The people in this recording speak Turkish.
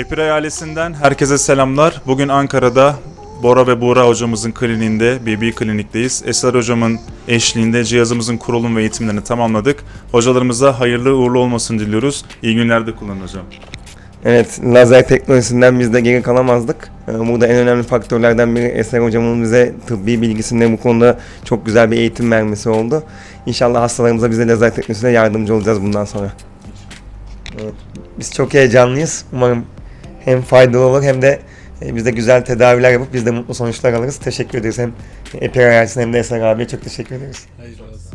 Epiray ailesinden herkese selamlar. Bugün Ankara'da Bora ve Buğra hocamızın kliniğinde, BB klinikteyiz. Eser hocamın eşliğinde cihazımızın kurulum ve eğitimlerini tamamladık. Hocalarımıza hayırlı uğurlu olmasını diliyoruz. İyi günlerde kullanın hocam. Evet, lazer teknolojisinden biz de geri kalamazdık. Ee, Burada en önemli faktörlerden biri Eser hocamın bize tıbbi bilgisinde bu konuda çok güzel bir eğitim vermesi oldu. İnşallah hastalarımıza bize lazer teknolojisiyle yardımcı olacağız bundan sonra. Biz çok heyecanlıyız. Umarım hem faydalı olur hem de e, biz de güzel tedaviler yapıp biz de mutlu sonuçlar alırız. Teşekkür ederiz hem Eper ailesine hem de Eser abiye çok teşekkür ederiz. Hayır, razı